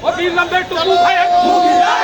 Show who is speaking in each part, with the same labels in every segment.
Speaker 1: What do
Speaker 2: you number two?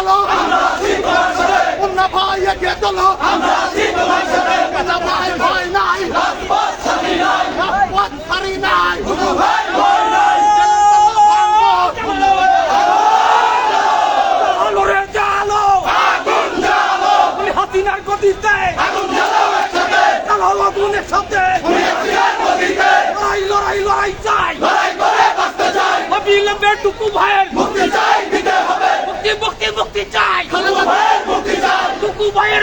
Speaker 2: চলো। মুন্না ভাই এগিয়ে চলো। মুন্না ভাই ভয় নাই।
Speaker 1: রাজপথ ছাড়ি নাই।
Speaker 3: আগুনের সাথে। লড়াই লড়াই চাই
Speaker 1: লড়াই করে বাঁচতে চাই
Speaker 3: বিলম্বে টুকু ভাইয়ের।
Speaker 1: মুক্তি চাই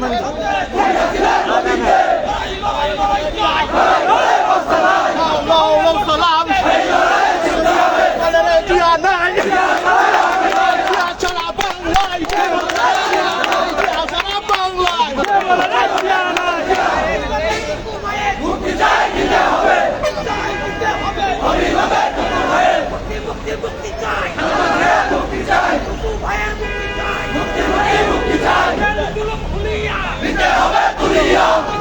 Speaker 1: না
Speaker 2: Hallelujah!